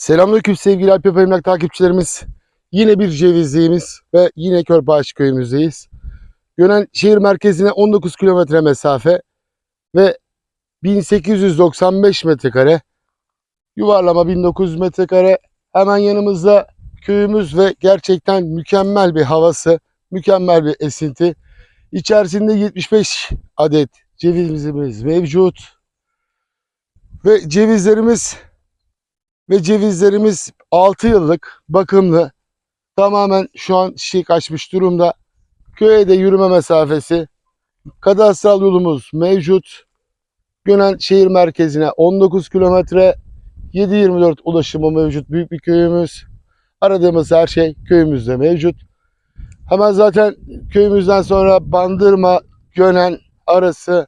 Selamünaleyküm sevgili Alp Emlak takipçilerimiz. Yine bir cevizliğimiz ve yine Körbaş köyümüzdeyiz. Gönen şehir merkezine 19 kilometre mesafe ve 1895 metrekare. Yuvarlama 1900 metrekare. Hemen yanımızda köyümüz ve gerçekten mükemmel bir havası, mükemmel bir esinti. İçerisinde 75 adet cevizimiz mevcut. Ve cevizlerimiz ve cevizlerimiz 6 yıllık bakımlı. Tamamen şu an çiçek açmış durumda. Köye de yürüme mesafesi. Kadastral yolumuz mevcut. Gönen şehir merkezine 19 kilometre 7-24 ulaşımı mevcut büyük bir köyümüz. Aradığımız her şey köyümüzde mevcut. Hemen zaten köyümüzden sonra Bandırma, Gönen arası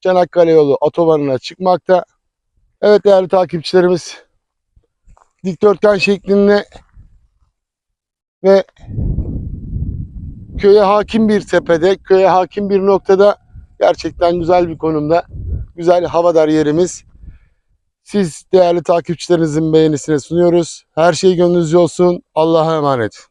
Çanakkale yolu otobanına çıkmakta. Evet değerli takipçilerimiz dikdörtgen şeklinde ve köye hakim bir tepede, köye hakim bir noktada gerçekten güzel bir konumda. Güzel havadar yerimiz. Siz değerli takipçilerinizin beğenisine sunuyoruz. Her şey gönlünüzce olsun. Allah'a emanet.